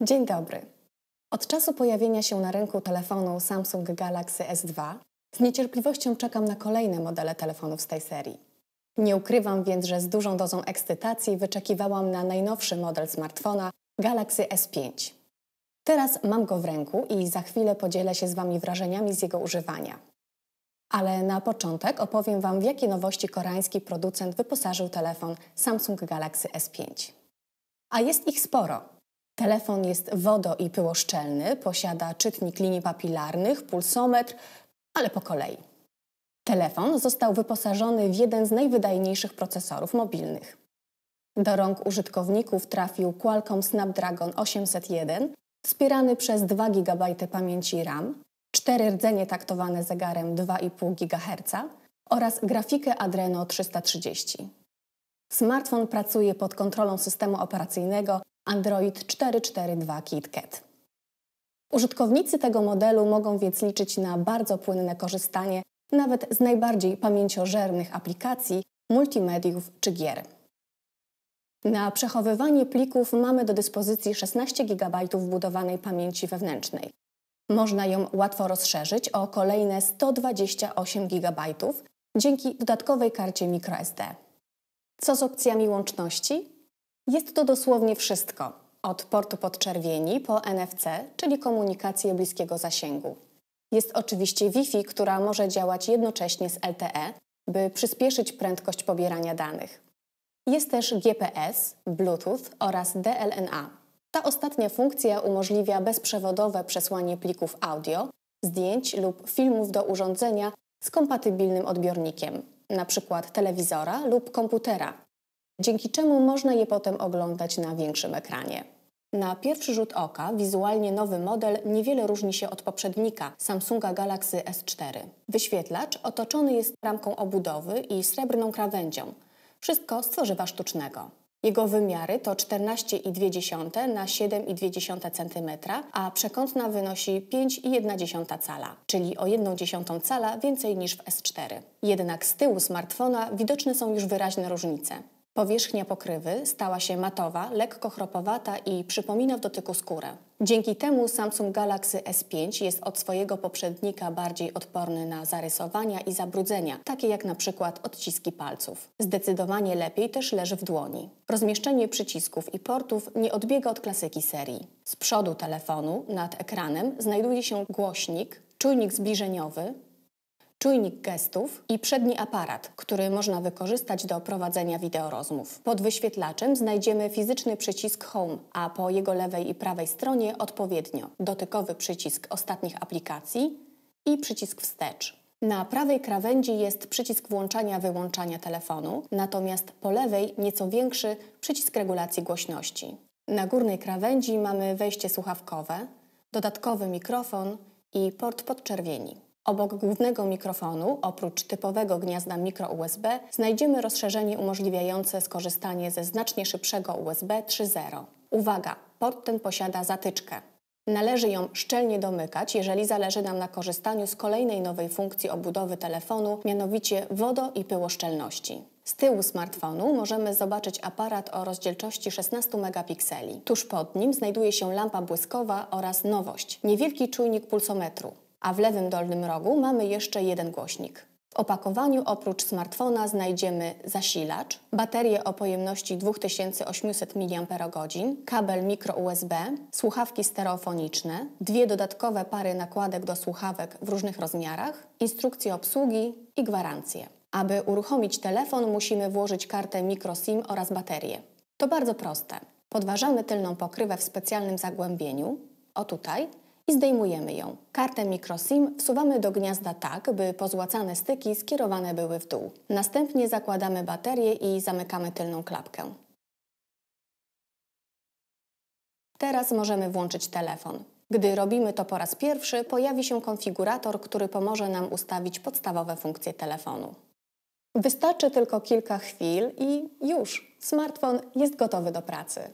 Dzień dobry. Od czasu pojawienia się na rynku telefonu Samsung Galaxy S2 z niecierpliwością czekam na kolejne modele telefonów z tej serii. Nie ukrywam więc, że z dużą dozą ekscytacji wyczekiwałam na najnowszy model smartfona Galaxy S5. Teraz mam go w ręku i za chwilę podzielę się z Wami wrażeniami z jego używania. Ale na początek opowiem Wam, w jakie nowości koreański producent wyposażył telefon Samsung Galaxy S5. A jest ich sporo. Telefon jest wodo- i pyłoszczelny, posiada czytnik linii papilarnych, pulsometr, ale po kolei. Telefon został wyposażony w jeden z najwydajniejszych procesorów mobilnych. Do rąk użytkowników trafił Qualcomm Snapdragon 801, wspierany przez 2 GB pamięci RAM, cztery rdzenie taktowane zegarem 2,5 GHz oraz grafikę Adreno 330. Smartfon pracuje pod kontrolą systemu operacyjnego Android 442 KitKat. Użytkownicy tego modelu mogą więc liczyć na bardzo płynne korzystanie nawet z najbardziej pamięciożernych aplikacji, multimediów czy gier. Na przechowywanie plików mamy do dyspozycji 16 GB wbudowanej pamięci wewnętrznej. Można ją łatwo rozszerzyć o kolejne 128 GB dzięki dodatkowej karcie microSD. Co z opcjami łączności? Jest to dosłownie wszystko, od portu podczerwieni po NFC, czyli komunikację bliskiego zasięgu. Jest oczywiście Wi-Fi, która może działać jednocześnie z LTE, by przyspieszyć prędkość pobierania danych. Jest też GPS, Bluetooth oraz DLNA. Ta ostatnia funkcja umożliwia bezprzewodowe przesłanie plików audio, zdjęć lub filmów do urządzenia z kompatybilnym odbiornikiem, np. telewizora lub komputera, dzięki czemu można je potem oglądać na większym ekranie. Na pierwszy rzut oka wizualnie nowy model niewiele różni się od poprzednika Samsunga Galaxy S4. Wyświetlacz otoczony jest ramką obudowy i srebrną krawędzią. Wszystko z tworzywa sztucznego. Jego wymiary to 14,2 na 7,2 cm, a przekątna wynosi 5,1 cala, czyli o 1,1 cala więcej niż w S4. Jednak z tyłu smartfona widoczne są już wyraźne różnice. Powierzchnia pokrywy stała się matowa, lekko chropowata i przypomina w dotyku skórę. Dzięki temu Samsung Galaxy S5 jest od swojego poprzednika bardziej odporny na zarysowania i zabrudzenia, takie jak na przykład odciski palców. Zdecydowanie lepiej też leży w dłoni. Rozmieszczenie przycisków i portów nie odbiega od klasyki serii. Z przodu telefonu, nad ekranem, znajduje się głośnik, czujnik zbliżeniowy, czujnik gestów i przedni aparat, który można wykorzystać do prowadzenia wideorozmów. Pod wyświetlaczem znajdziemy fizyczny przycisk Home, a po jego lewej i prawej stronie odpowiednio dotykowy przycisk ostatnich aplikacji i przycisk wstecz. Na prawej krawędzi jest przycisk włączania-wyłączania telefonu, natomiast po lewej nieco większy przycisk regulacji głośności. Na górnej krawędzi mamy wejście słuchawkowe, dodatkowy mikrofon i port podczerwieni. Obok głównego mikrofonu, oprócz typowego gniazda mikro USB, znajdziemy rozszerzenie umożliwiające skorzystanie ze znacznie szybszego USB 3.0. Uwaga, port ten posiada zatyczkę. Należy ją szczelnie domykać, jeżeli zależy nam na korzystaniu z kolejnej nowej funkcji obudowy telefonu, mianowicie wodo- i pyłoszczelności. Z tyłu smartfonu możemy zobaczyć aparat o rozdzielczości 16 megapikseli. Tuż pod nim znajduje się lampa błyskowa oraz nowość, niewielki czujnik pulsometru a w lewym dolnym rogu mamy jeszcze jeden głośnik. W opakowaniu oprócz smartfona znajdziemy zasilacz, baterię o pojemności 2800 mAh, kabel mikro USB, słuchawki stereofoniczne, dwie dodatkowe pary nakładek do słuchawek w różnych rozmiarach, instrukcje obsługi i gwarancję. Aby uruchomić telefon musimy włożyć kartę microSIM oraz baterię. To bardzo proste. Podważamy tylną pokrywę w specjalnym zagłębieniu, o tutaj, i zdejmujemy ją. Kartę microSIM wsuwamy do gniazda tak, by pozłacane styki skierowane były w dół. Następnie zakładamy baterię i zamykamy tylną klapkę. Teraz możemy włączyć telefon. Gdy robimy to po raz pierwszy, pojawi się konfigurator, który pomoże nam ustawić podstawowe funkcje telefonu. Wystarczy tylko kilka chwil i już smartfon jest gotowy do pracy.